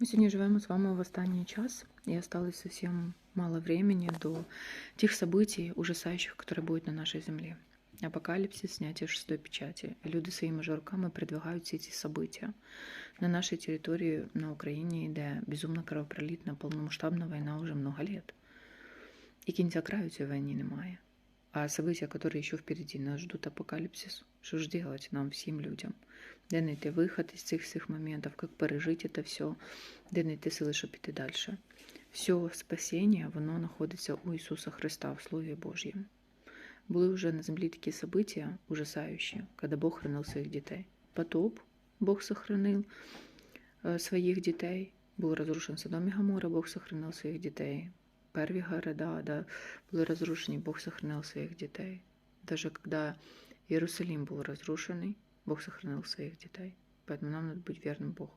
Мы сегодня живем с вами в останній час, и осталось совсем мало времени до тех событий ужасающих, которые будут на нашей земле. Апокалипсис, снятие шестой печати. Люди своими же руками продвигают все эти события. На нашей территории, на Украине, йде безумно кровопролитна, полномасштабна война уже много лет. І кінця краю цієї війни немає. А события, которые еще впереди, нас ждут апокалипсис. Що ж делать нам, всім людям? Де знайти виход із цих всіх моментів, як пережити це все, де знайти сили, щоб піти далі. Все спасіння, воно знаходиться у Ісуса Христа в Слові Божьем. Були вже на землі такі события ужасающие, когда Бог хранил своїх дітей. Потоп Бог сохранил е, своїх дітей. Був розрушен Содом і Гамора, Бог сохранив своїх дітей. Перві города да, були розрушені, Бог сохранил своїх дітей. Даже когда Иерусалим был разрушенный, Бог сохранил своих детей. Поэтому нам надо быть верным Богу.